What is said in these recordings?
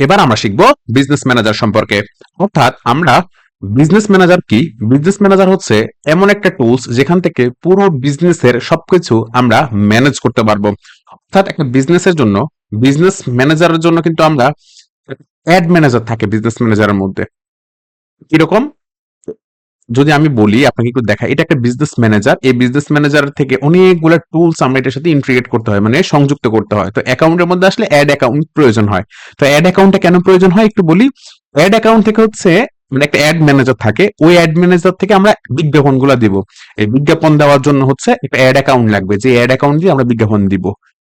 এবার আমরা শিখব বিজনেস ম্যানেজার সম্পর্কে। অর্থাৎ আমরা বিজনেস ম্যানেজার কি? বিজনেস ম্যানেজার হচ্ছে এমন একটা টুলস যেখান থেকে পুরো বিজনেসের সবকিছু আমরা ম্যানেজ করতে পারব। অর্থাৎ একটা বিজনেসের জন্য বিজনেস ম্যানেজারের জন্য কিন্তু আমরা অ্যাড ম্যানেজার থাকে বিজনেস ম্যানেজারের মধ্যে। কীরকম? যদি আমি বলি, আপনাকে একটু দেখা এটা একটা বিজনেস ম্যানেজার এই বিজনেস ম্যানেজার থেকে অনেকগুলো টুলস আমরা এটার সাথে ইন্টিগ্রেট করতে হয় মানে সংযুক্ত করতে হয়। তো অ্যাকাউন্টের মধ্যে আসলে অ্যাড অ্যাকাউন্ট প্রয়োজন হয়। তো অ্যাড অ্যাকাউন্টটা কেন প্রয়োজন হয়? একটু বলি অ্যাড অ্যাকাউন্ট থেকে হচ্ছে মানে একটা অ্যাড ম্যানেজার থাকে, ওই অ্যাড ম্যানেজার থেকে আমরা বিজ্ঞাপনগুলো দিব। এই বিজ্ঞাপন দেওয়ার জন্য হচ্ছে একটা অ্যাড অ্যাকাউন্ট লাগবে, যে অ্যাড অ্যাকাউন্ট দিয়ে আমরা বিজ্ঞাপন দিব।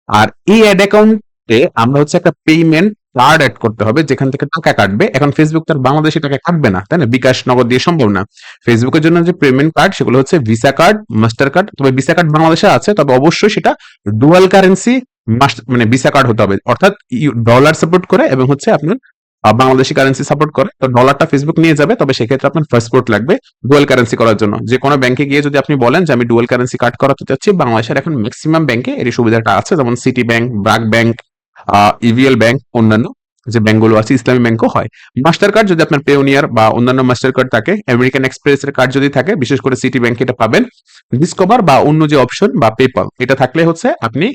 আর এই অ্যাড অ্যাকাউন্টে আমরা হচ্ছে একটা পেমেন্ট কার্ড অ্যাড করতে হবে, যেখান থেকে টাকা কাটবে। এখন ফেসবুক তার বাংলাদেশে টাকা কাটবে না, তাই না? বিকাশ নগদ দিয়ে সম্ভব না। ফেসবুকের জন্য যে পেমেন্ট কার্ড সেগুলো হচ্ছে ভিসা কার্ড মাস্টার কার্ড তবে ভিসা কার্ড বাংলাদেশে আছে, তবে অবশ্যই সেটা ডুয়াল কারেন্সি মানে ভিসা কার্ড হতে হবে। অর্থাৎ ডলার সাপোর্ট করে এবং হচ্ছে আপনার বাংলাদেশি কারেন্সি সাপোর্ট করে। তো ডলারটা ফেসবুক নিয়ে যাবে, তবে সেক্ষেত্রে আপনার পাসপোর্ট লাগবে ডুয়াল কারেন্সি করার জন্য। যে কোনো ব্যাংকে গিয়ে যদি আপনি বলেন যে আমি ডুয়াল কারেন্সি কার্ড করাতে চাচ্ছি, বাংলাদেশের এখন ম্যাক্সিমাম ব্যাংকে এর সুবিধাটা আছে, যেমন City bank BRAC bank EBL bank অন্যান্য যে ব্যাংকগুলো আছে, ইসলামী ব্যাংকও হয়। মাস্টার কার্ড যদি আপনার পেওনিয়ার বা অন্যান্য মাস্টার কার্ড থাকে আমেরিকান এক্সপ্রেস এর কার্ড যদি থাকে, বিশেষ করে সিটি ব্যাংক এটা পাবেন। ডিসকভার বা অন্য যে অপশন বা পেপাল এটা থাকলে হচ্ছে আপনি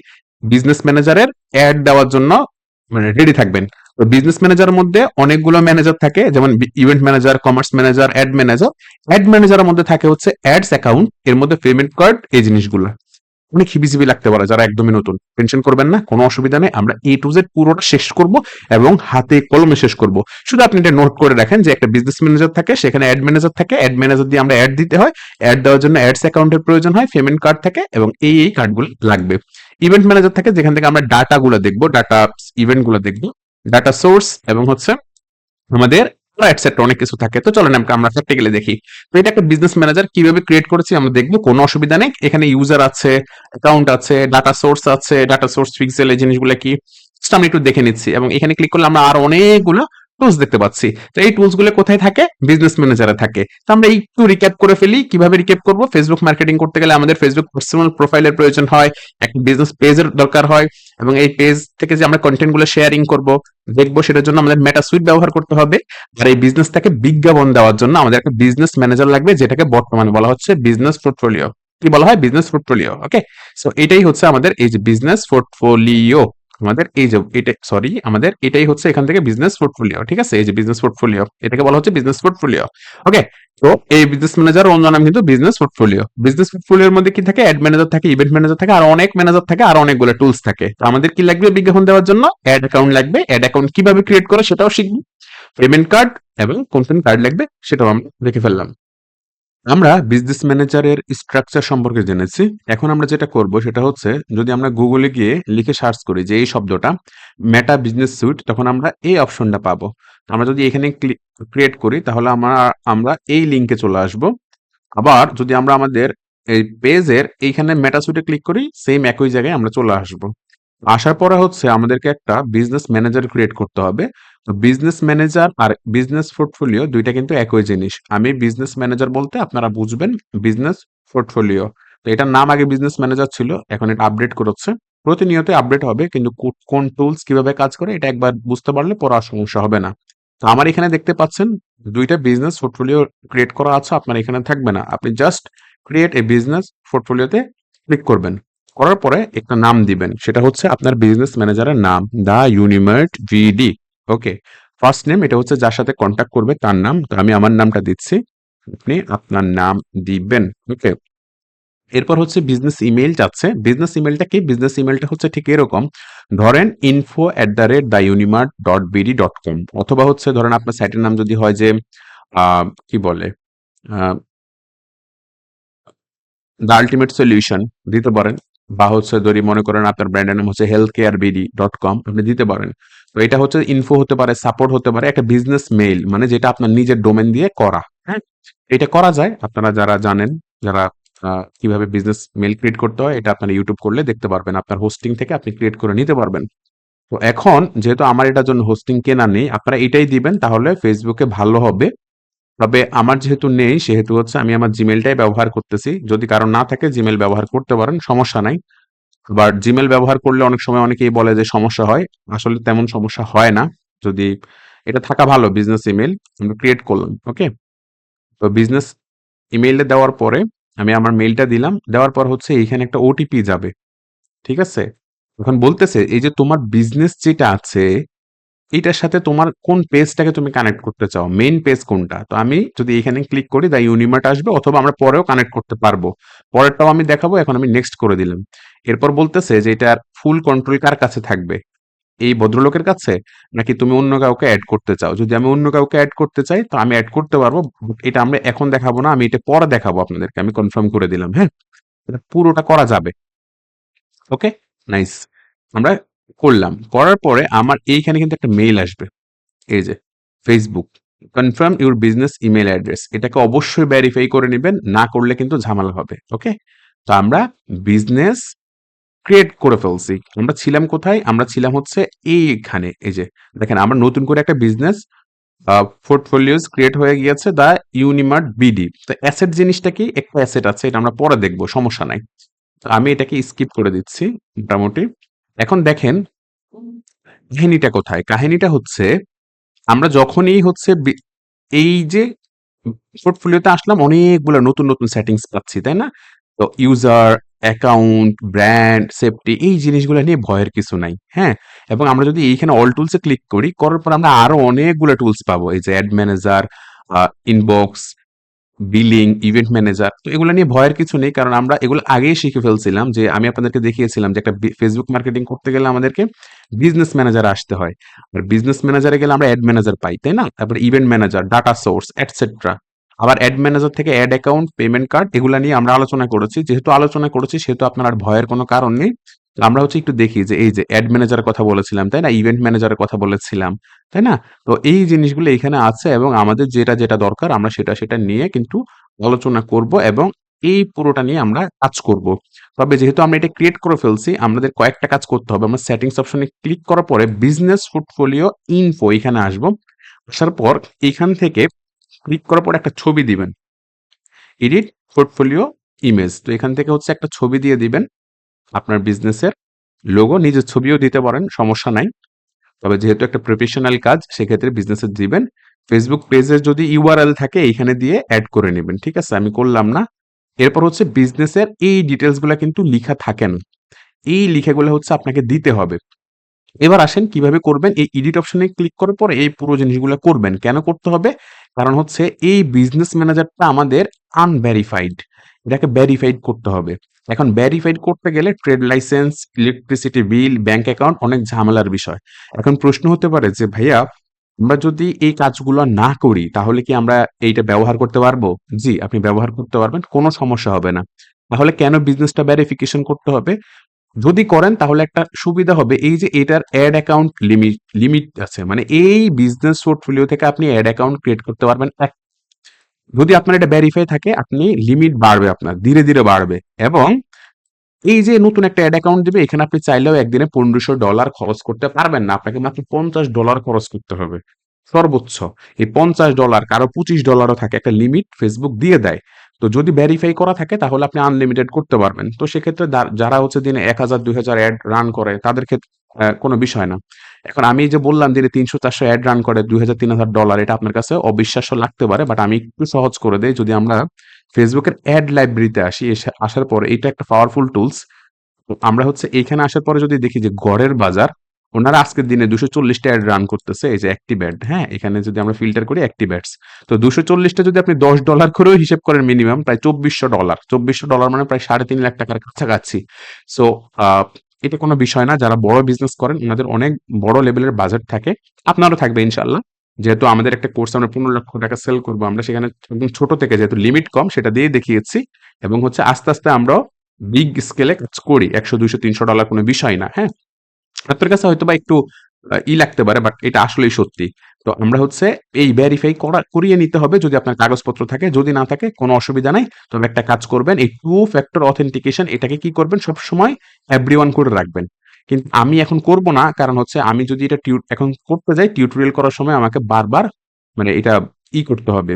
বিজনেস ম্যানেজারের অ্যাড দেওয়ার জন্য মানে রেডি থাকবেন। তো বিজনেস ম্যানেজারের মধ্যে অনেকগুলো ম্যানেজার থাকে, যেমন event manager commerce manager ad manager ad ম্যানেজারের মধ্যে থাকে হচ্ছে অ্যাডস অ্যাকাউন্ট এর মধ্যে পেমেন্ট কার্ড এই জিনিসগুলো। অনেক হিবিজিবি লাগতে পারে, যারা একদমই নতুন। টেনশন করবেন না, কোনো অসুবিধা নেই। আমরা এ টু জেড পুরোটা শেষ করব এবং হাতে কলমে শেষ করব। শুধু আপনি এটা নোট করে রাখেন যে একটা বিজনেস ম্যানেজার থাকে, সেখানে অ্যাড ম্যানেজার থাকে। অ্যাড ম্যানেজার দিয়ে আমরা অ্যাড দিতে হয়। অ্যাড দেওয়ার জন্য অ্যাডস অ্যাকাউন্টের প্রয়োজন হয় পেমেন্ট কার্ড থাকে এবং এই এই কার্ডগুলো লাগবে। ইভেন্ট ম্যানেজার থাকে, যেখান থেকে আমরা ডাটা গুলো দেখব ডাটা ইভেন্টগুলো দেখব ডাটা সোর্স এবং হচ্ছে আমাদের এটসেট্রা অনেক কিছু থাকে। তো চলেন আমরা- প্র্যাকটিক্যালি দেখি। তো এটা একটা বিজনেস ম্যানেজার কীভাবে ক্রিয়েট করেছি আমরা দেখব, কোনো অসুবিধা নেই। এখানে ইউজার আছে অ্যাকাউন্ট আছে ডাটা সোর্স আছে ডাটা সোর্স পিক্সেল এই জিনিসগুলো কি? আমি একটু দেখে নিচ্ছি। এবং এখানে ক্লিক করলে আমরা আর অনেকগুলো টুলস দেখতে পাচ্ছি। তো এই টুলসগুলো কোথায় থাকে? বিজনেস ম্যানেজারে থাকে। তো আমরা একটু রিক্যাপ করে ফেলি, কীভাবে রিক্যাপ করব? ফেসবুক মার্কেটিং করতে গেলে আমাদের ফেসবুক পার্সোনাল প্রোফাইলের প্রয়োজন হয়, একটা বিজনেস পেজের দরকার হয়, এবং এই পেজ থেকে যে আমরা কন্টেন্টগুলো শেয়ারিং করব, দেখব, সেটার জন্য আমাদের মেটা সুইট ব্যবহার করতে হবে। আর এই বিজনেসটাকে বিজ্ঞাপন দেওয়ার জন্য আমাদের একটা বিজনেস ম্যানেজার লাগবে, যেটাকে বর্তমানে বলা হচ্ছে বিজনেস পোর্টফোলিও কি বলা হয়? বিজনেস পোর্টফোলিও ওকে সো এটাই হচ্ছে আমাদের এই যে বিজনেস পোর্টফোলিও আমাদের এই যে এটা সরি আমাদের এটাই হচ্ছে এখান থেকে বিজনেস পোর্টফোলিও ঠিক আছে? এই যে বিজনেস পোর্টফোলিও এটাকে বলা হচ্ছে বিজনেস পোর্টফোলিও ওকে তো এই বিজনেস ম্যানেজার অন্য নাম কিন্তু বিজনেস পোর্টফোলিও বিজনেস পোর্টফোলিওর মধ্যে কি থাকে? অ্যাড ম্যানেজার থাকে ইভেন্ট ম্যানেজার থাকে, আর অনেক ম্যানেজার থাকে, আর অনেকগুলো টুলস থাকে। তো আমাদের কি লাগবে বিজ্ঞাপন দেওয়ার জন্য? অ্যাড অ্যাকাউন্ট লাগবে। অ্যাড অ্যাকাউন্ট কীভাবে ক্রিয়েট করে সেটাও শিখব। পেমেন্ট কার্ড এবং কন্টেন্ট কার্ড লাগবে, সেটাও আমরা দেখে ফেললাম। আমরা বিজনেস ম্যানেজারের স্ট্রাকচার সম্পর্কে জেনেছি। এখন আমরা যেটা করব সেটা হচ্ছে, যদি আমরা গুগলে গিয়ে লিখে সার্চ করি যে এই শব্দটা মেটা বিজনেস সুইট তখন আমরা এই অপশনটা পাবো। আমরা যদি এখানে ক্রিয়েট করি, তাহলে আমরা আমরা এই লিঙ্কে চলে আসব। আবার যদি আমরা আমাদের এই পেজের এইখানে মেটা সুইটে ক্লিক করি সেম একই জায়গায় আমরা চলে আসব। আসার পরে হচ্ছে আমাদেরকে একটা বিজনেস ম্যানেজার ক্রিয়েট করতে হবে। তো বিজনেস ম্যানেজার আর বিজনেস পোর্টফোলিও দুইটা কিন্তু একই জিনিস। আমি বিজনেস ম্যানেজার বলতে আপনারা বুঝবেন বিজনেস পোর্টফোলিও তো এটার নাম আগে বিজনেস ম্যানেজার ছিল, এখন এটা আপডেট করেছে। প্রতিনিয়ত আপডেট হবে, কিন্তু কোন টুলস কীভাবে কাজ করে এটা একবার বুঝতে পারলে পরে সমস্যা হবে না। তো আমার এখানে দেখতে পাচ্ছেন দুইটা বিজনেস পোর্টফোলিও ক্রিয়েট করা আছে, আপনার এখানে থাকবে না। আপনি জাস্ট ক্রিয়েট এ বিজনেস পোর্টফোলিওতে ক্লিক করবেন। করার পরে একটা নাম দিবেন, সেটা হচ্ছে আপনার বিজনেস ম্যানেজারের নাম the Unimart BD okay first name এটা হচ্ছে যার সাথে কন্ট্যাক্ট করবে, তার নাম, তো আমি আমার নামটা দিচ্ছি। আপনি আপনার নাম দিবেন, ওকে। এরপর হচ্ছে বিজনেস ইমেল যাচ্ছে। বিজনেস ইমেলটা কি? বিজনেস ইমেলটা হচ্ছে ঠিক এরকম। ধরেন info at the rate the Unimart dot BD dot com অথবা হচ্ছে ধরেন আপনার সাইটের নাম যদি হয় যে কি বলে দ্য আলটিমেট সলিউশন দিতে পারেন। বা হচ্ছে যদি মনে করেন আপনার ব্র্যান্ডের নাম হচ্ছে health care BD dot com আপনি দিতে পারেন। তো এটা হচ্ছে ইনফো হতে পারে সাপোর্ট হতে পারে, একটা বিজনেস মেইল মানে যেটা আপনার নিজের ডোমেন দিয়ে করা। হ্যাঁ? এটা করা যায়, আপনারা যারা জানেন, যারা কীভাবে বিজনেস মেইল ক্রিয়েট করতে হয়, এটা আপনারা ইউটিউব করলে দেখতে পারবেন, আপনার হোস্টিং থেকে আপনি ক্রিয়েট করে নিতে পারবেন। তো এখন, যেহেতু আমার এটার জন্য হোস্টিং কেনা নেই, আপনারা এটাই দিবেন, তাহলে ফেসবুকে ভালো হবে। তবে আমার যেহেতু নেই, সেহেতু হচ্ছে আমি আমার জিমেলটাই ব্যবহার করতেছি। যদি কারও না থাকে জিমেল ব্যবহার করতে পারেন, সমস্যা নাই। বাট জিমেল ব্যবহার করলে অনেক সময় অনেকেই বলে যে সমস্যা হয়। আসলে তেমন সমস্যা হয় না। যদি এটা থাকা ভালো বিজনেস ইমেল আমরা ক্রিয়েট করলাম ওকে তো বিজনেস ইমেইলটা দেওয়ার পরে আমি আমার মেলটা দিলাম। দেওয়ার পর হচ্ছে এইখানে একটা ওটিপি যাবে, ঠিক আছে? এখন বলতেছে, এই যে তোমার বিজনেস যেটা আছে এটার সাথে তোমার কোন পেজটাকে তুমি কানেক্ট করতে চাও? মেইন পেজ কোনটা? তো আমি যদি এখানে ক্লিক করি দা ইউনিমার্ট আসবে, অথবা আমরা পরেও কানেক্ট করতে পারব। পরেরটাও আমি দেখাবো, এখন আমি নেক্সট করে দিলাম। এরপর বলতেছে যে এটার ফুল কন্ট্রোল কার কাছে থাকবে? এই ভদ্রলোকের কাছে? নাকি তুমি অন্য কাউকে অ্যাড করতে চাও? যদি আমি অন্য কাউকে অ্যাড করতে চাই, তো আমি অ্যাড করতে পারব এটা আমরা এখন দেখাবো না, আমি এটা পরে দেখাবো আপনাদেরকে, আমি কনফার্ম করে দিলাম হ্যাঁ? পুরোটা করা যাবে। ওকে নাইস আমরা করলাম। করার পরে আমার এইখানে কিন্তু একটা মেইল আসবে। এই যে Facebook confirm your business email address এটাকে অবশ্যই ভেরিফাই করে নেবেন, না করলে কিন্তু ঝামেলা হবে ওকে তো আমরা বিজনেস ক্রিয়েট করে ফেলছি। আমরা ছিলাম কোথায়? আমরা ছিলাম হচ্ছে এইখানে। এই যে, দেখেন আমরা নতুন করে একটা বিজনেস পোর্টফোলিওস ক্রিয়েট হয়ে গিয়েছে দা ইউনিমার্ট বিডি তো অ্যাসেট জিনিসটা কি? একটা অ্যাসেট আছে, এটা আমরা পরে দেখব, সমস্যা নাই। তো আমি এটাকে স্কিপ করে দিচ্ছি মোটামুটি। এখন দেখেন, কাহিনীটা কোথায়? কাহিনীটা হচ্ছে, আমরা যখনই হচ্ছে এই যে পোর্টফোলিওতে আসলাম, অনেকগুলো নতুন নতুন সেটিংস পাচ্ছি, তাই না? তো ইউজার অ্যাকাউন্ট ব্র্যান্ড সেফটি এই জিনিসগুলো নিয়ে ভয়ের কিছু নাই হ্যাঁ? এবং আমরা যদি এইখানে অল টুলসে ক্লিক করি, করার পর আমরা আরও অনেকগুলো টুলস পাবো, এই যে ad manager inbox billing event manager তো এগুলো নিয়ে ভয়ের কিছু নেই, কারণ আমরা এগুলো আগেই শিখে ফেলছিলাম যে আমি আপনাদেরকে দেখিয়েছিলাম যে একটা ফেসবুক মার্কেটিং করতে গেলে আমাদেরকে বিজনেস ম্যানেজার আসতে হয়। আর বিজনেস ম্যানেজারে গেলে আমরা অ্যাড ম্যানেজার পাই, তাই না? তারপরে event manager data source etcetera আবার অ্যাড ম্যানেজার থেকে অ্যাড অ্যাকাউন্ট পেমেন্ট কার্ড এগুলা নিয়ে আমরা আলোচনা করেছি। যেহেতু আলোচনা করেছি, সেহেতু আপনার আর ভয়ের কোনো কারণ নেই। আমরা হচ্ছে একটু দেখি যে, এই যে অ্যাড ম্যানেজারের কথা বলেছিলাম, তাই না? ইভেন্ট ম্যানেজারের কথা বলেছিলাম, তাই না? তো এই জিনিসগুলো এখানে আছে এবং আমাদের যেটা যেটা দরকার, আমরা সেটা সেটা নিয়ে কিন্তু আলোচনা করব এবং এই পুরোটা নিয়ে আমরা কাজ করব। তবে যেহেতু আমরা এটা ক্রিয়েট করে ফেলছি, আমাদের কয়েকটা কাজ করতে হবে। আমরা সেটিংস অপশনে ক্লিক করার পরে বিজনেস পোর্টফোলিও ইনফো এখানে আসব। আসার পর এখান থেকে ক্লিক করার পর একটা ছবি দিবেন। এডিট পোর্টফোলিও ইমেজ তো এখান থেকে হচ্ছে একটা ছবি দিয়ে দিবেন। আপনার বিজনেসের লোগো নিজের ছবিও দিতে পারেন, সমস্যা নাই। তবে যেহেতু একটা প্রফেশনাল কাজ, সেক্ষেত্রে বিজনেসের দিবেন। ফেসবুক পেজের যদি ইউআরএল থাকে, এইখানে দিয়ে অ্যাড করে নেবেন, ঠিক আছে? আমি করলাম না। এরপর হচ্ছে বিজনেসের এই ডিটেলসগুলা কিন্তু লিখা থাকে না। এই লিখাগুলো হচ্ছে আপনাকে দিতে হবে। এবার আসেন কীভাবে করবেন? এই এডিট অপশনে ক্লিক করার পর এই পুরো জিনিসগুলো করবেন। কেন করতে হবে? কারণ হচ্ছে এই বিজনেস ম্যানেজারটা আমাদের আনভেরিফাইড এটাকে ভেরিফাইড করতে হবে। এখন ভেরিফাইড করতে গেলে trade licence electricity bill bank account অনেক ঝামেলার বিষয়। এখন প্রশ্ন হতে পারে যে, ভাইয়া, আমরা যদি এই কাজগুলো না করি, তাহলে কি আমরা এইটা ব্যবহার করতে পারব? জি, আপনি ব্যবহার করতে পারবেন, কোনো সমস্যা হবে না। তাহলে কেন বিজনেসটা ভেরিফিকেশন করতে হবে? যদি করেন, তাহলে একটা সুবিধা হবে। এই যে এটার অ্যাড অ্যাকাউন্ট লিমিট লিমিট আছে মানে এই বিজনেস পোর্টফোলিও থেকে আপনি অ্যাড অ্যাকাউন্ট ক্রিয়েট করতে পারবেন এক, যদি আপনার এটা ভেরিফাই থাকে, আপনি লিমিট বাড়বে আপনার, ধীরে ধীরে বাড়বে। এবং এই যে নতুন একটা অ্যাড অ্যাকাউন্ট দিবে, এখানে আপনি চাইলেও একদিনে পনেরোশো ডলার খরচ করতে পারবেন না। আপনাকে মাত্র পঞ্চাশ ডলার খরচ করতে হবে। সর্বোচ্চ, এই পঞ্চাশ ডলার কারও পঁচিশ ডলারও থাকে, একটা লিমিট ফেসবুক দিয়ে দেয়। তো যদি ভেরিফাই করা থাকে, তাহলে আপনি আনলিমিটেড করতে পারবেন। তো সেক্ষেত্রে যারা হচ্ছে দিনে এক হাজার, দুই হাজার অ্যাড রান করে, তাদের ক্ষেত্রে কোনো বিষয় না। এখন আমি যে বললাম দিনে তিনশো চারশো অ্যাড রান করে দুই হাজার, তিন হাজার ডলার এটা আপনার কাছে অবিশ্বাস্য লাগতে পারে বাট আমি একটু সহজ করে দেই। যদি আমরা ফেসবুকের অ্যাড লাইব্রেরিতে আসি, এসে আসার পরে এটা একটা পাওয়ারফুল টুলস আমরা হচ্ছে এখানে আসার পরে যদি দেখি যে গড়ের বাজার ওনারা আজকের দিনে দুশো চল্লিশটা অ্যাড রান করতেছে, এই যে অ্যাক্টিভ অ্যাড হ্যাঁ? এখানে যদি আমরা ফিল্টার করি অ্যাক্টিভ অ্যাডস তো দুশো চল্লিশটা যদি আপনি দশ ডলার করেও হিসেব করেন মিনিমাম প্রায় চব্বিশশো ডলার চব্বিশশো ডলার মানে প্রায় সাড়ে তিন লাখ টাকার কাছাকাছি। সো এটা কোনো বিষয় না, যারা বড় বিজনেস করেন, ওনাদের অনেক বড় লেভেলের বাজেট থাকে। আপনারও থাকবে ইনশাল্লাহ যেহেতু আমাদের একটা কোর্স আমরা পনেরো লক্ষ টাকা সেল করব, আমরা সেখানে একদম ছোট থেকে যেহেতু লিমিট কম, সেটা দিয়ে দেখিয়েছি। এবং হচ্ছে আস্তে আস্তে আমরা বিগ স্কেলে কাজ করি। একশো দুইশো তিনশো ডলার কোনো বিষয় না হ্যাঁ? আপনার কাছে হয়তো বা একটু ই লাগতে পারে বাট এটা আসলেই সত্যি। তো আমরা হচ্ছে এই ভেরিফাই করা, করিয়ে নিতে হবে যদি আপনার কাগজপত্র থাকে। যদি না থাকে, কোনো অসুবিধা নাই। তবে একটা কাজ করবেন, এই টু ফ্যাক্টর অথেন্টিকেশন এটাকে কি করবেন? সব সময় এভরি করে রাখবেন। কিন্তু আমি এখন করব না, কারণ হচ্ছে আমি যদি এটা টিউ, এখন করতে যাই টিউটোরিয়াল করার সময় আমাকে বারবার মানে এটা ই করতে হবে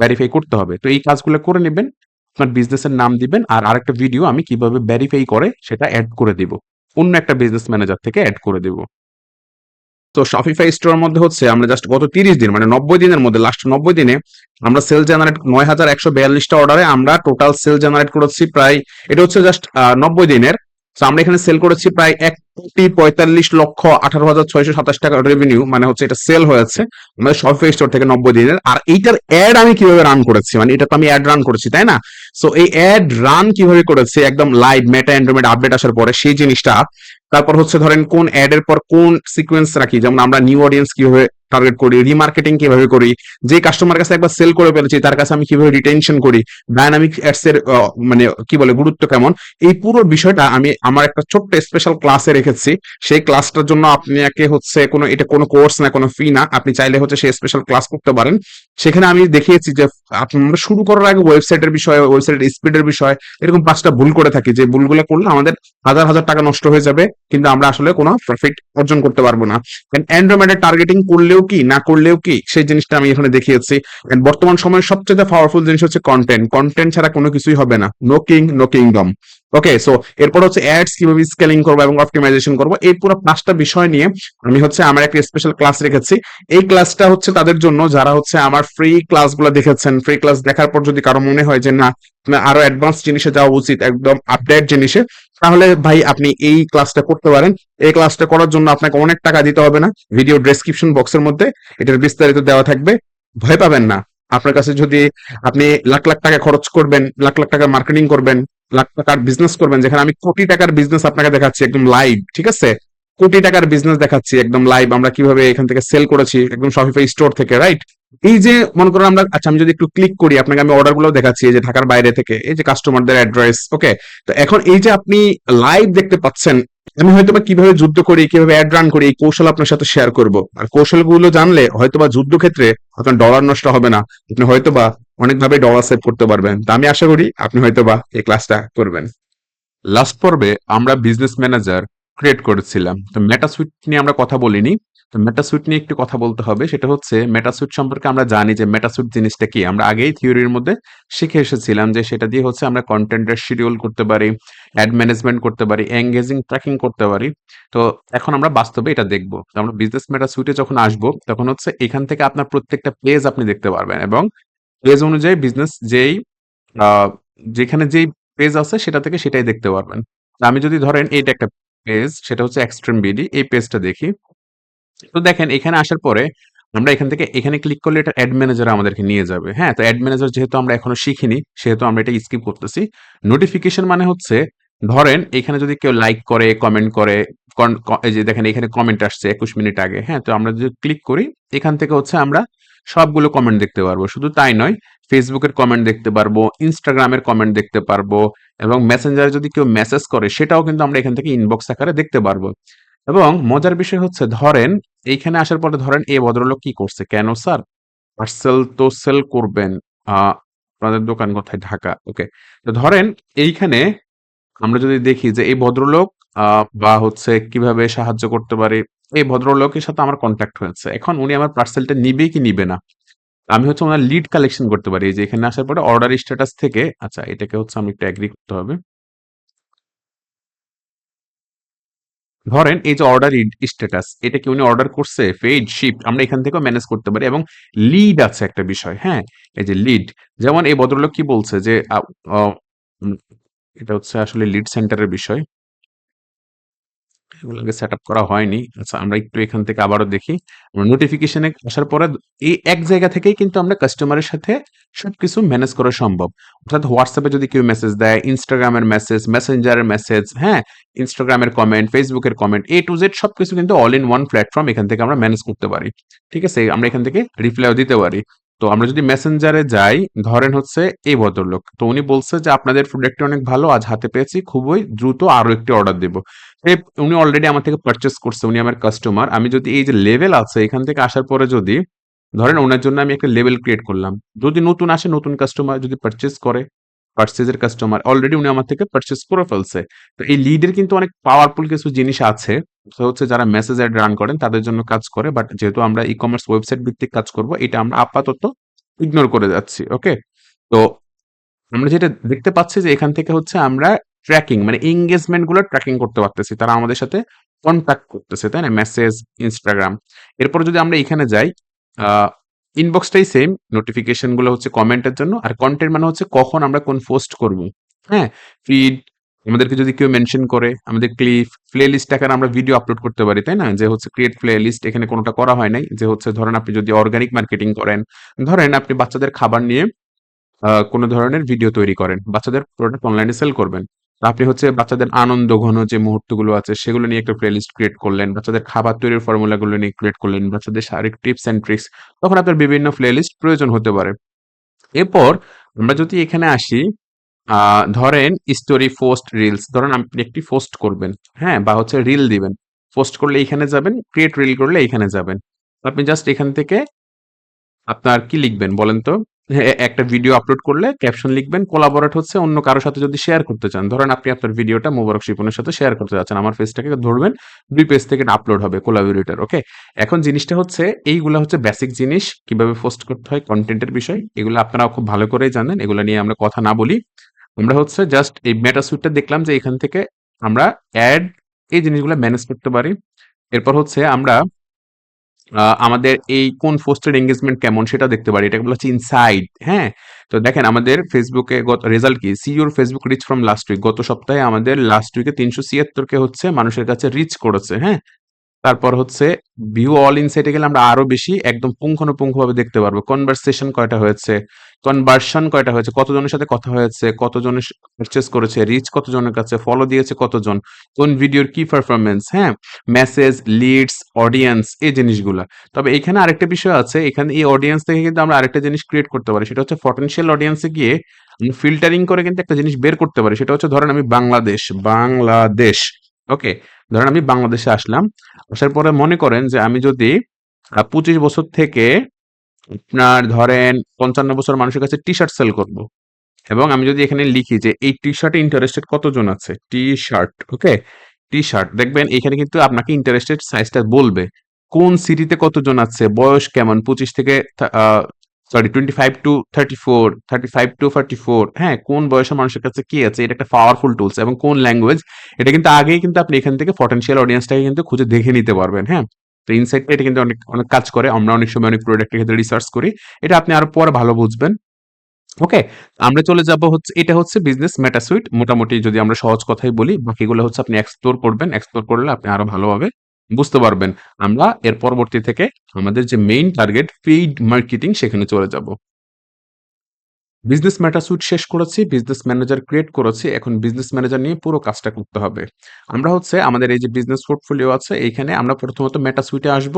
ভেরিফাই করতে হবে। তো এই কাজগুলো করে নেবেন, আপনার বিজনেসের নাম দিবেন, আর আরেকটা ভিডিও আমি কীভাবে ভেরিফাই করে সেটা অ্যাড করে দিব। অন্য একটা বিজনেস ম্যানেজার থেকে অ্যাড করে দেব। তো শপিফাই স্টোরের মধ্যে হচ্ছে আমরা জাস্ট গত তিরিশ দিন মানে নব্বই দিনের মধ্যে লাস্ট নব্বই দিনে আমরা সেল জেনারেট নয় হাজার একশো বিয়াল্লিশটা অর্ডারে আমরা টোটাল সেল জেনারেট করেছি প্রায়, এটা হচ্ছে জাস্ট নব্বই দিনের। তো আমরা এখানে সেল করেছি প্রায় এক কোটি পঁয়তাল্লিশ লক্ষ আঠারো হাজার ছয়শো সাতাশ টাকা রেভিনিউ মানে হচ্ছে এটা সেল হয়েছে আমাদের শপিফাই স্টোর থেকে নব্বই দিনের। আর এইটার অ্যাড আমি কীভাবে রান করেছি? মানে এটা তো আমি অ্যাড রান করেছি, তাই না? সো এই অ্যাড রান কীভাবে করেছি? একদম লাইভ মেটা অ্যান্ড্রয়েড আপডেট আসার পরে সেই জিনিসটা। তারপর হচ্ছে ধরেন কোন অ্যাড এর পর কোন সিকোয়েন্স রাখি? যেমন আমরা নিউ অডিয়েন্স কীভাবে টার্গেট করি রিমার্কেটিং কীভাবে করি, যে কাস্টমার কাছে একবার সেল করে ফেলেছি, তার কাছে আমি কীভাবে রিটেনশন করি ডায়নামিক অ্যাডস এর মানে কি বলে, গুরুত্ব কেমন, এই পুরো বিষয়টা আমি আমার একটা ছোট্ট স্পেশাল ক্লাসে রেখেছি। সেই ক্লাসটার জন্য আপনি একে হচ্ছে কোনো, এটা কোনো কোর্স না, কোনো ফি না, আপনি চাইলে হচ্ছে সেই স্পেশাল ক্লাস করতে পারেন। সেখানে আমি দেখিয়েছি যে, আমরা শুরু করার আগে ওয়েবসাইটের বিষয়ে ওয়েবসাইটের স্পিডের বিষয়, এরকম পাঁচটা ভুল করে থাকি, যে ভুলগুলো করলে আমাদের হাজার হাজার টাকা নষ্ট হয়ে যাবে, কিন্তু আমরা আসলে কোনো প্রফিট অর্জন করতে পারব না। অ্যান্ড্রয়েডের টার্গেটিং করলেও কি, না করলেও কি, সেই জিনিসটা আমি এখানে দেখিয়েছি। বর্তমান সময়ের সবচেয়ে পাওয়ারফুল জিনিস হচ্ছে কন্টেন্ট কন্টেন্ট ছাড়া কোনো কিছুই হবে না। No king no kingdom okay so এরপর হচ্ছে অ্যাডস কীভাবে স্কেলিং করব এবং অপটিমাইজেশন করব। এই পুরো পাঁচটা বিষয় নিয়ে আমি হচ্ছে আমার একটা স্পেশাল ক্লাস রেখেছি। এই ক্লাসটা হচ্ছে তাদের জন্য যারা হচ্ছে আমার ফ্রি ক্লাসগুলো দেখেছেন ফ্রি ক্লাস দেখার পর যদি কারও মনে হয় যে, না আরও অ্যাডভান্স জিনিসে যাওয়া উচিত, একদম আপডেট জিনিসে, তাহলে ভাই আপনি এই ক্লাসটা করতে পারেন। এই ক্লাসটা করার জন্য আপনাকে অনেক টাকা দিতে হবে না। ভিডিও ডেসক্রিপশন বক্সের মধ্যে এটার বিস্তারিত দেওয়া থাকবে। ভয় পাবেন না। আপনার কাছে যদি আপনি লাখ লাখ টাকা খরচ করবেন, লাখ লাখ টাকা মার্কেটিং করবেন লাখ টাকার বিজনেস করবেন, যেখানে আমি কোটি টাকার বিজনেস আপনাকে দেখাচ্ছি একদম লাইভ ঠিক আছে? কোটি টাকার বিজনেস দেখাচ্ছি একদম লাইভ আমরা কীভাবে এখান থেকে সেল করেছি, একদম শপিফাই স্টোর থেকে রাইট এই যে মনে করেন আমরা আচ্ছা আমি যদি একটু ক্লিক করি, আপনাকে আমি অর্ডারগুলো দেখাচ্ছি যে ঢাকার বাইরে থেকে, এই যে কাস্টমারদের অ্যাড্রেস ওকে তো এখন এই যে আপনি লাইভ দেখতে পাচ্ছেন, আমি হয়তোবা কীভাবে যুদ্ধ করি, কীভাবে অ্যাড রান করি, এই কৌশল আপনার সাথে শেয়ার করব। আর কৌশলগুলো জানলে হয়তোবা যুদ্ধক্ষেত্রে আপনার ডলার নষ্ট হবে না, আপনি হয়তোবা অনেকভাবে ডলার সেভ করতে পারবেন। তা আমি আশা করি আপনি হয়তোবা এই ক্লাসটা করবেন। লাস্ট পর্বে আমরা বিজনেস ম্যানেজার ক্রিয়েট করেছিলাম। তো মেটাসুইট নিয়ে আমরা কথা বলিনি। তো মেটাসুইট নিয়ে একটু কথা বলতে হবে। সেটা হচ্ছে মেটাসুইট সম্পর্কে আমরা জানি যে মেটাসুইট জিনিসটা কি। আমরা আগেই থিওরির মধ্যে শিখে এসেছিলাম যে সেটা দিয়ে হচ্ছে আমরা কন্টেন্টের শিডিউল করতে পারি অ্যাড ম্যানেজমেন্ট করতে পারি এঙ্গেজিং ট্র্যাকিং করতে পারি। তো এখন আমরা বাস্তবে এটা দেখব। তো আমরা বিজনেস মেটা সুইটে যখন আসব, তখন হচ্ছে এখান থেকে আপনার প্রত্যেকটা পেজ আপনি দেখতে পারবেন এবং পেজ অনুযায়ী বিজনেস যেই যেখানে যেই পেজ আছে সেটা থেকে সেটাই দেখতে পারবেন। আমি যদি ধরেন এইটা একটা পেজ সেটা হচ্ছে এক্সট্রিম বিডি এই পেজটা দেখি। তো দেখেন, এখানে আসার পরে আমরা এখান থেকে, এখানে ক্লিক করলে এটা অ্যাড ম্যানেজার আমাদেরকে নিয়ে যাবে। হ্যাঁ তো অ্যাড ম্যানেজার যেহেতু আমরা এখনও শিখিনি, সেহেতু আমরা এটা স্কিপ করতেছি। নোটিফিকেশন মানে হচ্ছে, ধরেন এখানে যদি কেউ লাইক করে কমেন্ট করে এই যে দেখেন এখানে কমেন্ট আসছে একুশ মিনিট আগে। হ্যাঁ তো আমরা যদি ক্লিক করি, এখান থেকে হচ্ছে আমরা সবগুলো কমেন্ট দেখতে পারব। শুধু তাই নয় ফেসবুকের কমেন্ট দেখতে পারব ইনস্টাগ্রামের কমেন্ট দেখতে পারব এবং মেসেঞ্জারে যদি কেউ মেসেজ করে, সেটাও কিন্তু আমরা এখান থেকে ইনবক্স আকারে দেখতে পারব। এবং মজার বিষয় হচ্ছে, ধরেন এইখানে আসার পরে ধরেন এ ভদ্রলোক কি করছে? কেন স্যার পার্সেল তো সেল করবেন। আপনাদের দোকান কোথায়? ঢাকা। ওকে তো ধরেন এইখানে আমরা যদি দেখি যে এই ভদ্রলোক বা হচ্ছে কীভাবে সাহায্য করতে পারি এই ভদ্রলোকের সাথে আমার কন্ট্যাক্ট হয়েছে। এখন উনি আমার পার্সেলটা নিবে কি নিবে না। আমি হচ্ছে ওনার লিড কালেকশন করতে পারি। যে এখানে আসার পরে অর্ডার স্ট্যাটাস থেকে আচ্ছা এটাকে হচ্ছে আমি একটু অ্যাগ্রি করতে হবে। ধরেন এই যে অর্ডার স্ট্যাটাস এটা কি উনি অর্ডার করছে পেইড শিপ আমরা এখান থেকেও ম্যানেজ করতে পারি এবং লিড আছে একটা বিষয় হ্যাঁ? এই যে লিড যেমন এই ভদ্রলোক কি বলছে যে এটা হচ্ছে আসলে লিড সেন্টারের বিষয়। এগুলোকে সেট আপ করা হয়নি। আচ্ছা আমরা একটু এখান থেকে আবারও দেখি। নোটিফিকেশনে আসার পরে এই এক জায়গা থেকেই কিন্তু আমরা কাস্টমারের সাথে সবকিছু ম্যানেজ করা সম্ভব। অর্থাৎ হোয়াটসঅ্যাপে যদি কেউ মেসেজ দেয় ইনস্টাগ্রামের মেসেজ মেসেঞ্জারের মেসেজ হ্যাঁ? ইনস্টাগ্রামের কমেন্ট ফেসবুকের কমেন্ট এ টু জেড সবকিছু কিন্তু অল ইন ওয়ান প্ল্যাটফর্ম এখান থেকে আমরা ম্যানেজ করতে পারি। ঠিক আছে? আমরা এখান থেকে রিপ্লাইও দিতে পারি। তো আমরা যদি মেসেঞ্জারে যাই, ধরেন হচ্ছে এই ভদ্রলোক। তো উনি বলছে যে, আপনাদের প্রোডাক্টটি অনেক ভালো, আজ হাতে পেয়েছি, খুবই দ্রুত আরও একটি অর্ডার দেবো। উনি অলরেডি আমার থেকে পারচেস করছে, উনি আমার কাস্টমার আমি যদি এই যে লেভেল আছে, এখান থেকে আসার পরে যদি, ধরেন ওনার জন্য আমি একটা লেভেল ক্রিয়েট করলাম। যদি নতুন আসে, নতুন কাস্টমার যদি পারচেস করে। পারচেজের কাস্টমার অলরেডি উনি আমার থেকে পারচেস করে ফেলছে। তো এই লিডের কিন্তু অনেক পাওয়ারফুল কিছু জিনিস আছে। হচ্ছে যারা মেসেজ অ্যাড রান করেন, তাদের জন্য কাজ করে বাট যেহেতু আমরা ই কমার্স ওয়েবসাইট ভিত্তিক কাজ করব, এটা আমরা আপাতত ইগনোর করে যাচ্ছি ওকে তো আমরা যেটা দেখতে পাচ্ছি যে এখান থেকে হচ্ছে আমরা ট্র্যাকিং মানে এঙ্গেজমেন্টগুলো ট্র্যাকিং করতে পারতেছি। তারা আমাদের সাথে কন্ট্যাক্ট করতেছে, তাই না? মেসেজ ইনস্টাগ্রাম এরপর যদি আমরা এখানে যাই ইনবক্সটাই সেম নোটিফিকেশনগুলো হচ্ছে কমেন্টের জন্য, আর কন্টেন্ট মানে হচ্ছে কখন আমরা কোন পোস্ট করব। হ্যাঁ ফিড আমাদেরকে যদি কেউ মেনশন করে, আমাদের ক্লিপ প্লে লিস্ট আকারে আমরা ভিডিও আপলোড করতে পারি, তাই না? যে হচ্ছে ক্রিয়েট প্লে লিস্ট এখানে কোনোটা করা হয় নাই। যে হচ্ছে ধরেন আপনি যদি অর্গানিক মার্কেটিং করেন, ধরেন আপনি বাচ্চাদের খাবার নিয়ে কোনো ধরনের ভিডিও তৈরি করেন, বাচ্চাদের প্রোডাক্ট অনলাইনে সেল করবেন। আপনি হচ্ছে বাচ্চাদের আনন্দ ঘন যে মুহূর্তগুলো আছে, সেগুলো নিয়ে একটা প্লেলিস্ট ক্রিয়েট করলেন, বাচ্চাদের খাবার তৈরির ফর্মুলাগুলো নিয়ে ক্রিয়েট করলেন, বাচ্চাদের শারীরিক টিপস অ্যান্ড ট্রিক্স তখন আপনার বিভিন্ন প্লেলিস্ট প্রয়োজন হতে পারে। এরপর আমরা যদি এখানে আসি ধরেন স্টোরি পোস্ট রিলস ধরেন আপনি একটি পোস্ট করবেন হ্যাঁ বা হচ্ছে রিল দিবেন। পোস্ট করলে এখানে যাবেন ক্রিয়েট রিল করলে এখানে যাবেন। আপনি জাস্ট এখান থেকে আপনার কি লিখবেন বলেন তো? একটা ভিডিও আপলোড করলে ক্যাপশন লিখবেন কোলাবোরেট হচ্ছে অন্য কারোর সাথে যদি শেয়ার করতে চান। ধরেন আপনি আপনার ভিডিওটা মোবারক শিপনের সাথে শেয়ার করতে যাচ্ছেন, আমার পেজটাকে ধরবেন, দুই পেজ থেকে আপলোড হবে কোলাবোরেটর ওকে এখন জিনিসটা হচ্ছে এইগুলা হচ্ছে বেসিক জিনিস, কীভাবে পোস্ট করতে হয় কন্টেন্টের বিষয়, এগুলো আপনারা খুব ভালো করেই জানেন, এগুলো নিয়ে আমরা কথা না বলি। আমরা হচ্ছে জাস্ট এই মেটা সুইটটা দেখলাম যে এখান থেকে আমরা অ্যাড এই জিনিসগুলো ম্যানেজ করতে পারি। এরপর হচ্ছে আমরা আমাদের এই কোন পোস্টের এঙ্গেজমেন্ট কেমন সেটা দেখতে পারি। এটা বলা হচ্ছে ইনসাইড হ্যাঁ? তো দেখেন, আমাদের ফেসবুকে গত রেজাল্ট কি? See your Facebook reach from last week গত সপ্তাহে আমাদের লাস্ট উইকে তিনশো ছিয়াত্তরকে হচ্ছে মানুষের কাছে রিচ করেছে হ্যাঁ? তারপর হচ্ছে ভিউ অল ইনসাইটে গেলে আমরা আরও বেশি একদম পুঙ্খানুপুঙ্খভাবে দেখতে পারব। কনভারসেশন কয়টা হয়েছে কনভার্সন কয়টা হয়েছে, কতজনের সাথে কথা হয়েছে কতজনের পারচেস করেছে রিচ কতজনের কাছে ফলো দিয়েছে কতজন, কোন ভিডিওর কি পারফরমেন্স হ্যাঁ? মেসেজ লিডস অডিয়েন্স এই জিনিসগুলা। তবে এখানে আরেকটা বিষয় আছে, এখানে এই অডিয়েন্স থেকে কিন্তু আমরা আরেকটা জিনিস ক্রিয়েট করতে পারি, সেটা হচ্ছে পটেনশিয়াল অডিয়েন্সে গিয়ে ফিল্টারিং করে কিন্তু একটা জিনিস বের করতে পারি, সেটা হচ্ছে ধরেন আমি বাংলাদেশ বাংলাদেশ ওকে ধরেন আমি বাংলাদেশে আসলাম, আসার পরে মনে করেন যে আমি যদি পঁচিশ বছর থেকে আপনার ধরেন পঞ্চান্ন বছর মানুষের কাছে টি শার্ট সেল করব এবং আমি যদি এখানে লিখি যে এই টি শার্টে ইন্টারেস্টেড কতজন আছে? টি শার্ট ওকে টি শার্ট দেখবেন এখানে কিন্তু আপনাকে ইন্টারেস্টেড সাইজটা বলবে। কোন সিটিতে কতজন আছে? বয়স কেমন? পঁচিশ থেকে sorry twenty five to thirty four thirty five to thirty four হ্যাঁ কোন বয়সের মানুষের কাছে কি আছে? এটা একটা পাওয়ারফুল টুলস এবং কোন ল্যাঙ্গুয়েজ এটা কিন্তু আগেই কিন্তু আপনি এখান থেকে পটেনশিয়াল অডিয়েন্সটাকে কিন্তু খুঁজে দেখে নিতে পারবেন হ্যাঁ? তো ইনসাইটটা এটা কিন্তু অনেক অনেক কাজ করে। আমরা অনেক সময় অনেক প্রোডাক্টের ক্ষেত্রে রিসার্চ করি। এটা আপনি আরও পরে ভালো বুঝবেন। ওকে আমরা চলে যাব হচ্ছে, এটা হচ্ছে বিজনেস মেটা সুইট মোটামুটি যদি আমরা সহজ কথাই বলি, বাকিগুলো হচ্ছে আপনি এক্সপ্লোর করবেন। এক্সপ্লোর করলে আপনি আরও ভালোভাবে বুঝতে পারবেন। আমরা এর পরবর্তী থেকে আমাদের যে মেইন টার্গেট পেইড মার্কেটিং সেখানে চলে যাব। বিজনেস মেটা সুইট শেষ করেছি বিজনেস ম্যানেজার ক্রিয়েট করেছি, এখন বিজনেস ম্যানেজার নিয়ে পুরো কাজটা করতে হবে। আমরা হচ্ছে আমাদের এই যে বিজনেস পোর্টফোলিও আছে, এইখানে আমরা প্রথমত মেটা সুইটে আসব।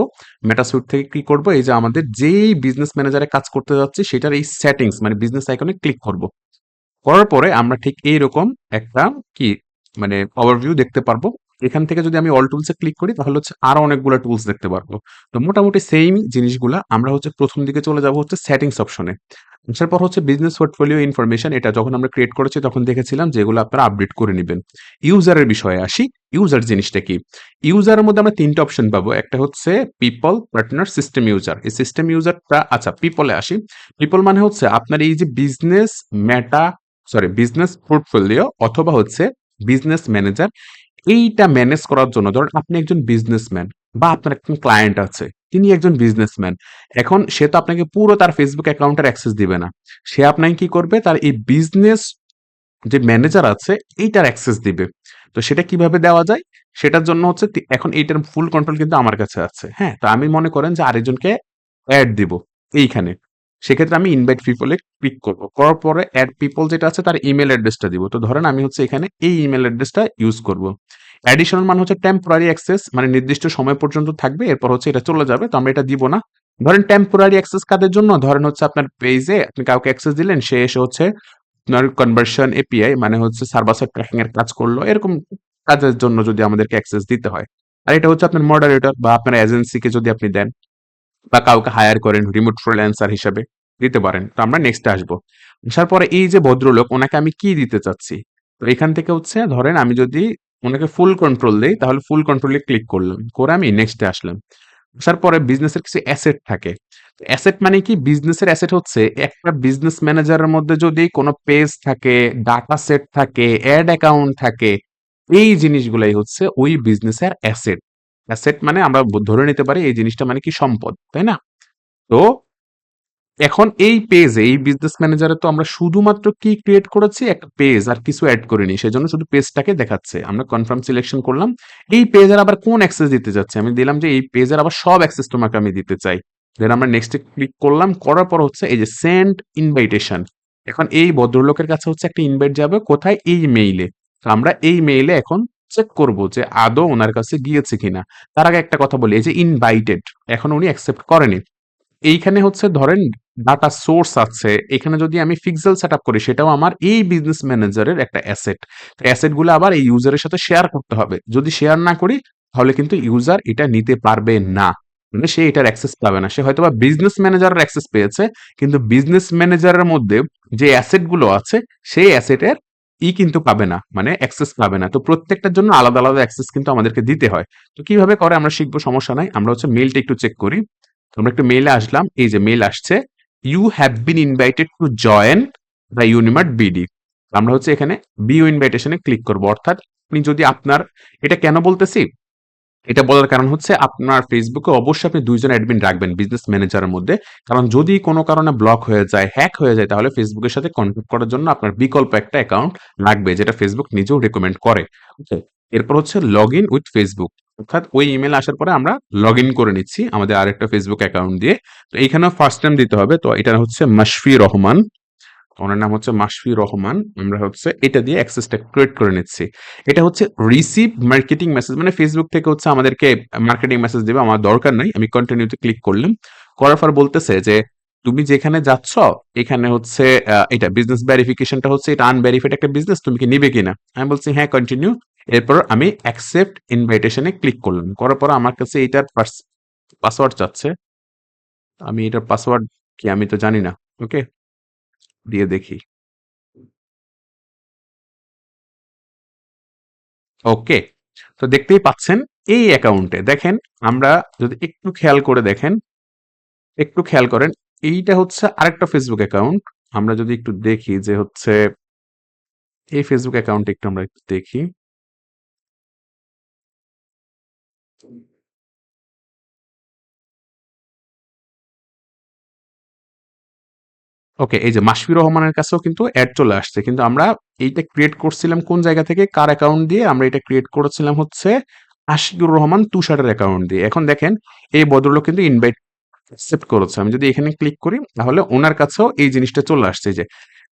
মেটা সুইট থেকে কি করব? এই যে আমাদের যেই বিজনেস ম্যানেজারে কাজ করতে যাচ্ছি, সেটার এই সেটিংস মানে বিজনেস আইকনে ক্লিক করব। করার পরে আমরা ঠিক এইরকম একটা কি মানে ওভারভিউ দেখতে পারব। এখান থেকে যদি আমি অল টুলসে ক্লিক করি, তাহলে হচ্ছে আরও অনেকগুলো টুলস দেখতে পারব। তো মোটামুটি সেম জিনিসগুলা আমরা হচ্ছে প্রথম দিকে চলে যাব হচ্ছে সেটিংস অপশনে আসার পর হচ্ছে বিজনেস পোর্টফোলিও ইনফরমেশন এটা যখন আমরা ক্রিয়েট করেছি, তখন দেখেছিলাম যেগুলো আপনারা আপডেট করে নেবেন। ইউজারের বিষয়ে আসি। ইউজার জিনিসটা কি? ইউজারের মধ্যে আমরা তিনটা অপশন পাবো। একটা হচ্ছে পিপল পার্টনার সিস্টেম ইউজার এই সিস্টেম ইউজারটা আচ্ছা পিপলে আসি। পিপল মানে হচ্ছে আপনার এই যে business Meta sorry business portfolio অথবা হচ্ছে বিজনেস ম্যানেজার এইটা ম্যানেজ করার জন্য, ধরুন আপনি একজন বিজনেসম্যান বা আপনার একজন ক্লায়েন্ট আছে, তিনি একজন বিজনেসম্যান এখন সে তো আপনাকে পুরো তার ফেসবুক অ্যাকাউন্টের অ্যাক্সেস দিবে না। সে আপনাকে কি করবে? তার এই বিজনেস যে ম্যানেজার আছে, এইটার অ্যাক্সেস দিবে। তো সেটা কীভাবে দেওয়া যায়? সেটার জন্য হচ্ছে এখন এইটার ফুল কন্ট্রোল কিন্তু আমার কাছে আছে। হ্যাঁ তো আমি মনে করেন যে আরেকজনকে অ্যাড দিব এইখানে। সেক্ষেত্রে আমি ইনভাইট পিপলে ক্লিক করব। করার পরে অ্যাড পিপল যেটা আছে তার ইমেল অ্যাড্রেসটা দিব। তো ধরেন আমি হচ্ছে এখানে এই ইমেল অ্যাড্রেসটা ইউজ করব। অ্যাডিশনাল মানে হচ্ছে টেম্পোরারি অ্যাক্সেস মানে নির্দিষ্ট সময় পর্যন্ত থাকবে, এরপর হচ্ছে এটা চলে যাবে, তো আমরা এটা দিব না। ধরেন টেম্পোরারি অ্যাক্সেস কাদের জন্য? ধরেন হচ্ছে আপনার পেজে আপনি কাউকে অ্যাক্সেস দিলেন, সে এসে হচ্ছে আপনার কনভার্সন এপিআই মানে হচ্ছে সার্ভার ট্র্যাকিং এর কাজ করল। এরকম কাজের জন্য যদি আমাদেরকে অ্যাক্সেস দিতে হয়। আর এটা হচ্ছে আপনার মডারেটর বা আপনার এজেন্সিকে যদি আপনি দেন। বা কাউকে হায়ার করেন রিমোট ফ্রিল্যান্সার হিসাবে দিতে পারেন। তো আমরা নেক্সটে আসব। আসার পরে এই যে ভদ্রলোক, ওনাকে আমি কি দিতে চাচ্ছি? তো এখান থেকে হচ্ছে, ধরেন আমি যদি ওনাকে ফুল কন্ট্রোল দিই, তাহলে ফুল কন্ট্রোলে ক্লিক করলাম। করে আমি নেক্সটে আসলাম। আসার পরে বিজনেসের কিছু অ্যাসেট থাকে। অ্যাসেট মানে কি? বিজনেসের অ্যাসেট হচ্ছে, একটা বিজনেস ম্যানেজারের মধ্যে যদি কোনো পেজ থাকে ডাটা সেট থাকে অ্যাড অ্যাকাউন্ট থাকে, এই জিনিসগুলাই হচ্ছে ওই বিজনেসের অ্যাসেট অ্যাসেট মানে আমরা ধরে নিতে পারি এই জিনিসটা মানে কি সম্পদ, তাই না? তো এখন এই পেজে এই বিজনেস ম্যানেজারে তো আমরা শুধুমাত্র কি ক্রিয়েট করেছি? একটা পেজ আর কিছু অ্যাড করিনি, সেজন্য শুধু পেজটাকে দেখাচ্ছে। আমরা কনফার্ম সিলেকশন করলাম। এই পেজের আবার কোন অ্যাক্সেস দিতে যাচ্ছে? আমি দিলাম যে এই পেজের আবার সব অ্যাক্সেস তোমাকে আমি দিতে চাই। দেন আমরা নেক্সটে ক্লিক করলাম, করার পর হচ্ছে এই যে সেন্ড ইনভাইটেশন এখন এই ভদ্রলোকের কাছে হচ্ছে একটা ইনভাইট যাবে কোথায়? এই মেইলে আমরা এই মেইলে এখন চেক করব যে আদৌ ওনার কাছে গিয়েছে কিনা। তার আগে একটা কথা বলি, এই যে ইনভাইটেড এখন উনি অ্যাকসেপ্ট করেনি। এইখানে হচ্ছে ধরেন ডাটা সোর্স আছে, এখানে যদি আমি ফিক্সেল সেট করি, সেটাও আমার এই বিজনেস ম্যানেজারের একটা অ্যাসেট অ্যাসেটগুলো আবার এই ইউজারের সাথে শেয়ার করতে হবে। যদি শেয়ার না করি, তাহলে কিন্তু ইউজার এটা নিতে পারবে না। মানে সে এটার অ্যাক্সেস পাবে না। সে হয়তো বা বিজনেস ম্যানেজারের অ্যাক্সেস পেয়েছে, কিন্তু বিজনেস ম্যানেজারের মধ্যে যে অ্যাসেটগুলো আছে, সেই অ্যাসেটের ই কিন্তু পাবে না মানে অ্যাক্সেস পাবে না। তো প্রত্যেকটার জন্য আলাদা আলাদা অ্যাক্সেস কিন্তু আমাদেরকে দিতে হয়। তো কীভাবে করে আমরা শিখব, সমস্যা নাই। আমরা হচ্ছে মেলটা একটু চেক করি। আমরা একটু মেলে আসলাম। এই যে মেল আসছে you have been invited to join the Unimart BD আমরা হচ্ছে এখানে বিও ইনভাইটেশনে ক্লিক করব। অর্থাৎ, আপনি যদি আপনার, এটা কেন বলতেছি? এটা বলার কারণ হচ্ছে আপনার ফেসবুকে অবশ্যই আপনি দুইজন অ্যাডমিন রাখবেন বিজনেস ম্যানেজারের মধ্যে। কারণ যদি কোনো কারণে ব্লক হয়ে যায় হ্যাক হয়ে যায়, তাহলে ফেসবুকের সাথে কন্ট্যাক্ট করার জন্য আপনার বিকল্প একটা অ্যাকাউন্ট লাগবে, যেটা ফেসবুক নিজেও রেকমেন্ড করে। এরপর হচ্ছে লগ ইন উইথ ফেসবুক অর্থাৎ ওই ইমেল আসার পরে আমরা লগ ইন করে নিচ্ছি আমাদের আরেকটা ফেসবুক অ্যাকাউন্ট দিয়ে। তো এইখানেও ফার্স্ট টাইম দিতে হবে। তো এটা হচ্ছে মাশফি রহমান। ওনার নাম হচ্ছে মাশফি রহমান। আমরা হচ্ছে এটা দিয়ে অ্যাক্সেসটা ক্রিয়েট করে নিচ্ছি। এটা হচ্ছে রিসিভ মার্কেটিং মেসেজ মানে ফেসবুক থেকে হচ্ছে আমাদেরকে মার্কেটিং মেসেজ দেবে, আমার দরকার নাই, আমি কন্টিনিউতে ক্লিক করলাম। করার পর বলতেছে যে, তুমি যেখানে যাচ্ছ, এখানে হচ্ছে এটা বিজনেস ভেরিফিকেশনটা হচ্ছে, এটা আনভেরিফাইড একটা বিজনেস তুমি কি নিবে কিনা? আমি বলছি হ্যাঁ কন্টিনিউ এরপর আমি অ্যাকসেপ্ট ইনভাইটেশনে ক্লিক করলাম। করার পর আমার কাছে এটার পাসওয়ার্ড চাচ্ছে আমি এটার পাসওয়ার্ড কি আমি তো জানি না ওকে দিয়ে দেখি। ওকে, তো দেখতেই পাচ্ছেন এই অ্যাকাউন্টে দেখেন আমরা যদি একটু খেয়াল করে দেখেন, একটু খেয়াল করেন এইটা হচ্ছে আরেকটা ফেসবুক অ্যাকাউন্ট আমরা যদি একটু দেখি যে হচ্ছে এই ফেসবুক অ্যাকাউন্টে একটু আমরা একটু দেখি। ওকে এই যে মাশফি রহমানের কাছেও কিন্তু অ্যাড চলে আসছে। কিন্তু আমরা এইটা ক্রিয়েট করছিলাম কোন জায়গা থেকে? কার অ্যাকাউন্ট দিয়ে? আমরা এটা ক্রিয়েট করেছিলাম হচ্ছে আশিকুর রহমান তুষারের অ্যাকাউন্ট দিয়ে। এখন দেখেন, এই ভদ্রলোক কিন্তু ইনভাইট অ্যাকসেপ্ট করেছে। আমি যদি এখানে ক্লিক করি, তাহলে ওনার কাছেও এই জিনিসটা চলে আসছে যে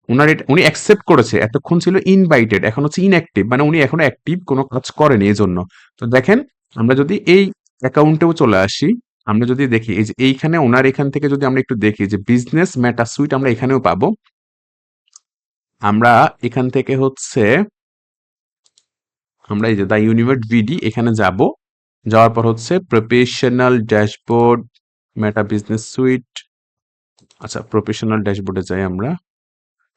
ওনার উনি অ্যাকসেপ্ট করেছে। এতক্ষণ ছিল ইনভাইটেড এখন হচ্ছে ইনঅ্যাক্টিভ মানে উনি এখনও অ্যাক্টিভ কোনো কাজ করেনি এই জন্য তো দেখেন, আমরা যদি এই অ্যাকাউন্টেও চলে আসি আমরা যদি দেখি, এই যে এইখানে ওনার এখান থেকে যদি আমরা একটু দেখি যে বিজনেস মেটা সুইট আমরা এখানেও পাবো। আমরা এখান থেকে হচ্ছে, আমরা এই যে দা ইউনিভার্স ভিডি এখানে যাব। যাওয়ার পর হচ্ছে professional dashboard Meta business suite আচ্ছা প্রফেশনাল ড্যাশবোর্ডে যাই আমরা।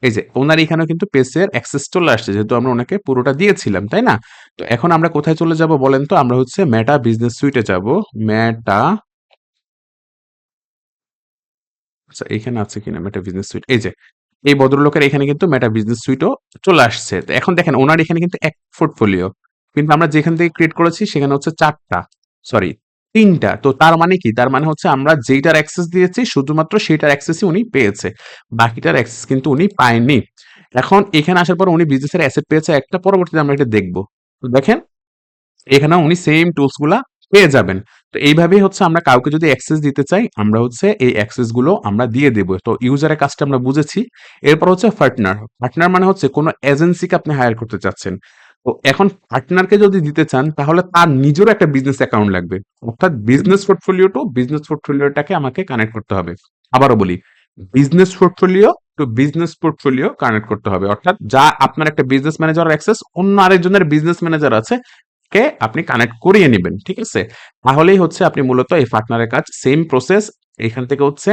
এই যে ওনার এখানেও কিন্তু পেসের অ্যাক্সেস চলে আসছে, যেহেতু আমরা ওনাকে পুরোটা দিয়েছিলাম, তাই না? তো এখন আমরা কোথায় চলে যাব বলেন তো? আমরা হচ্ছে মেটা বিজনেস সুইটে যাব। মেটা আচ্ছা এখানে আছে কিনা মেটা বিজনেস সুইট এই যে, এই ভদ্রলোকের এখানে কিন্তু মেটা বিজনেস সুইটও চলে আসছে। এখন দেখেন, ওনার এখানে কিন্তু এক পোর্টফোলিও কিন্তু আমরা যেখান থেকে ক্রিয়েট করেছি, সেখানে হচ্ছে চারটা সরি তিনটা। তো তার মানে কি? তার মানে হচ্ছে আমরা যেইটার অ্যাক্সেস দিয়েছি, শুধুমাত্র সেটার অ্যাক্সেসই উনি পেয়েছে। বাকিটার অ্যাক্সেস কিন্তু উনি পায়নি। এখন এখানে আসার পর উনি বিজনেসের অ্যাসেট পেয়েছে একটা, পরবর্তীতে আমরা এটা দেখব। দেখেন এখানে উনি সেম টুলসগুলা পেয়ে যাবেন। তো এইভাবেই হচ্ছে আমরা কাউকে যদি অ্যাক্সেস দিতে চাই, আমরা হচ্ছে এই অ্যাক্সেসগুলো আমরা দিয়ে দেবো। তো ইউজারের কাজটা আমরা বুঝেছি। এরপর হচ্ছে পার্টনার পার্টনার মানে হচ্ছে কোনো এজেন্সিকে আপনি হায়ার করতে চাচ্ছেন। তো এখন পার্টনারকে যদি দিতে চান, তাহলে তার নিজেরও একটা বিজনেস অ্যাকাউন্ট লাগবে। অর্থাৎ বিজনেস পোর্টফোলিও টু বিজনেস পোর্টফোলিওটাকে আমাকে কানেক্ট করতে হবে। আবারও বলি business portfolio to business portfolio connect করতে হবে। অর্থাৎ যা আপনার একটা বিজনেস ম্যানেজার অ্যাক্সেস অন্য আরেকজনের বিজনেস ম্যানেজার আছে কে আপনি কানেক্ট করিয়ে নেবেন, ঠিক আছে? তাহলেই হচ্ছে আপনি মূলত এই পার্টনারের কাজ সেম প্রসেস এখান থেকে হচ্ছে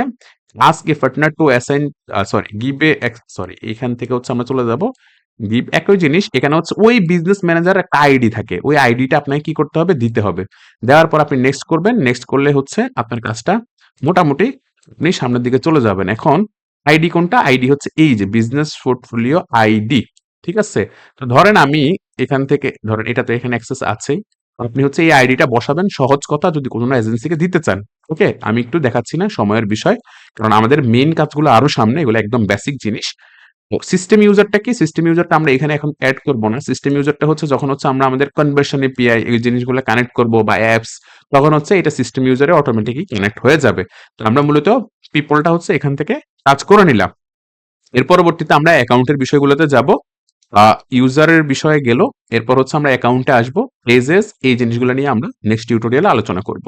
ask a partner to assign sorry give a sorry এখান থেকে হচ্ছে আমরা চলে যাব গিভ একই জিনিস, এখানে হচ্ছে ওই বিজনেস ম্যানেজার একটা আইডি থাকে, ওই আইডিটা আপনাকে কি করতে হবে? দিতে হবে। দেওয়ার পর আপনি নেক্সট করবেন নেক্সট করলে হচ্ছে আপনার কাজটা মোটামুটি আপনি সামনের দিকে চলে যাবেন। এখন আইডি কোনটা? আইডি হচ্ছে এই যে বিজনেস পোর্টফোলিও আইডি ঠিক আছে? তো ধরেন আমি এখান থেকে, ধরেন এটা তো এখানে অ্যাক্সেস আছেই। আপনি হচ্ছে এই আইডিটা বসাবেন, সহজ কথা যদি কোনো এজেন্সিকে দিতে চান ওকে আমি একটু দেখাচ্ছি না সময়ের বিষয়, কারণ আমাদের মেন কাজগুলো আরও সামনে, এগুলো একদম বেসিক জিনিস। সিস্টেম ইউজারটা কি? সিস্টেম ইউজারটা আমরা এখানে এখন অ্যাড করব না। সিস্টেম ইউজারটা হচ্ছে যখন হচ্ছে আমরা আমাদের কনভার্সন এপিআই এই জিনিসগুলো কানেক্ট করব বা অ্যাপস তখন হচ্ছে এটা সিস্টেম ইউজারে অটোমেটিকই কানেক্ট হয়ে যাবে। তো আমরা মূলত পিপলটা হচ্ছে এখান থেকে কাজ করে নিলাম। এর পরবর্তীতে আমরা অ্যাকাউন্টের বিষয়গুলোতে যাব। ইউজারের বিষয়ে গেল, এরপর হচ্ছে আমরা অ্যাকাউন্টে আসব পেজেস এই জিনিসগুলো নিয়ে আমরা নেক্সট টিউটোরিয়ালে আলোচনা করব।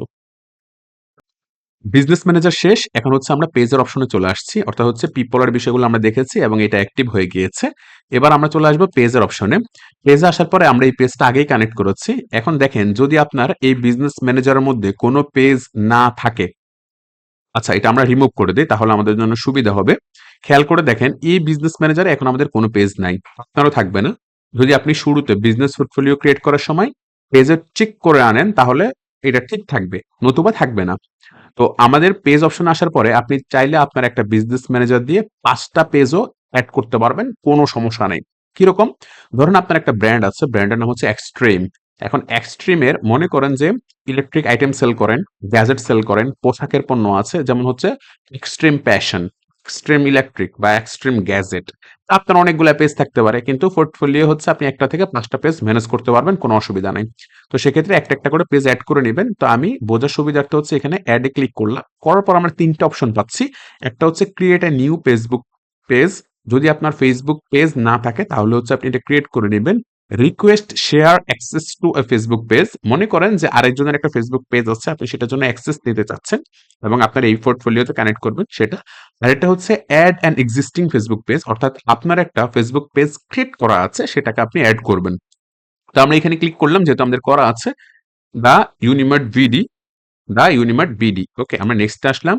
বিজনেস ম্যানেজার শেষ, এখন হচ্ছে আমরা পেজের অপশনে চলে আসছি, অর্থাৎ হচ্ছে পিপলের বিষয়গুলো আমরা দেখেছি এবং এটা অ্যাক্টিভ হয়ে গিয়েছে। এবার আমরা চলে আসব পেজের অপশনে পেজে আসার পরে আমরা এই পেজটা আগেই কানেক্ট করেছি। এখন দেখেন, যদি আপনার এই বিজনেস ম্যানেজারের মধ্যে কোনো পেজ না থাকে আচ্ছা এটা আমরা রিমুভ করে দিই, তাহলে আমাদের জন্য সুবিধা হবে। খেয়াল করে দেখেন, এই বিজনেস ম্যানেজারে এখন আমাদের কোনো পেজ নাই। আপনারও থাকবে না। যদি আপনি শুরুতে বিজনেস পোর্টফোলিও ক্রিয়েট করার সময় পেজে চেক করে আনেন, তাহলে এটা ঠিক থাকবে, নতুবা থাকবে না। তো আমাদের পেজ অপশন আসার পরে আপনি চাইলে আপনার একটা বিজনেস ম্যানেজার দিয়ে পাঁচটা পেজও অ্যাড করতে পারবেন, কোনো সমস্যা নেই। কীরকম? ধরুন আপনার একটা ব্র্যান্ড আছে ব্র্যান্ডের নাম হচ্ছে এক্সট্রিম এখন এক্সট্রিমের মনে করেন যে ইলেকট্রিক আইটেম সেল করেন গ্যাজেট সেল করেন, পোশাকের পণ্য আছে, যেমন হচ্ছে এক্সট্রিম প্যাশন এক্সট্রিম ইলেকট্রিক বা এক্সট্রিম গ্যাজেট আপনার অনেকগুলো পেজ থাকতে পারে, কিন্তু পোর্টফোলিও হচ্ছে আপনি একটা থেকে পাঁচটা পেজ ম্যানেজ করতে পারবেন, কোনো অসুবিধা নেই। তো সেক্ষেত্রে একটা একটা করে পেজ অ্যাড করে নেবেন। তো আমি বোঝার সুবিধার্থে হচ্ছে এখানে অ্যাডে ক্লিক করলাম। করার পর আমরা তিনটা অপশন পাচ্ছি। একটা হচ্ছে create a new Facebook page যদি আপনার ফেসবুক পেজ না থাকে, তাহলে হচ্ছে আপনি এটা ক্রিয়েট করে নেবেন। Request share access to a Facebook page মনে করেন যে আরেকজনের একটা ফেসবুক পেজ আছে, আপনি সেটার জন্য অ্যাক্সেস নিতে চাচ্ছেন এবং আপনার এই পোর্টফোলিওতে কানেক্ট করবেন সেটা। আর এটা হচ্ছে add and existing Facebook page অর্থাৎ আপনার একটা ফেসবুক পেজ ক্রিয়েট করা আছে, সেটাকে আপনি অ্যাড করবেন। তো আমরা এখানে ক্লিক করলাম, যেহেতু আমাদের করা আছে the Unimart BD the Unimart BD okay আমরা নেক্সট আসলাম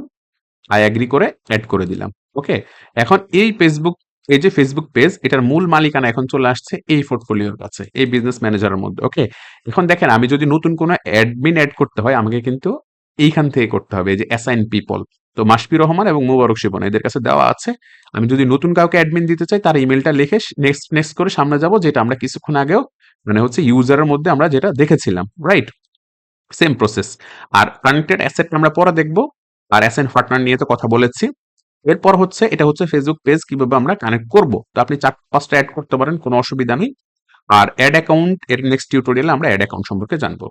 আই অ্যাগ্রি করে অ্যাড করে দিলাম। ওকে এখন এই ফেসবুক এই যে ফেসবুক পেজ এটার মূল মালিকানা এখন চলে আসছে এই পোর্টফোলিওর কাছে, এই বিজনেস ম্যানেজারের মধ্যে ওকে এখন দেখেন, আমি যদি নতুন কোনো অ্যাডমিন অ্যাড করতে হয়, আমাকে কিন্তু এইখান থেকে করতে হবে যে অ্যাসাইন পিপল তো মাসফি রহমান এবং মুবারক শিবন, এদের কাছে দেওয়া আছে। আমি যদি নতুন কাউকে অ্যাডমিন দিতে চাই, তার ইমেলটা লিখে নেক্সট নেক্সট করে সামনে যাব, যেটা আমরা কিছুক্ষণ আগেও মানে হচ্ছে ইউজারের মধ্যে আমরা যেটা দেখেছিলাম রাইট সেম প্রসেস আর কানেক্টেড অ্যাসেট আমরা পরে দেখব, আর অ্যাসেন পার্টনার নিয়ে তো কথা বলেছি। এরপর হচ্ছে, এটা হচ্ছে ফেসবুক পেজ কীভাবে আমরা কানেক্ট করব? তো আপনি চার, পাঁচটা অ্যাড করতে পারেন, কোনো অসুবিধা নেই। আর অ্যাড অ্যাকাউন্ট এর নেক্সট টিউটোরিয়ালে আমরা অ্যাড অ্যাকাউন্ট সম্পর্কে জানব।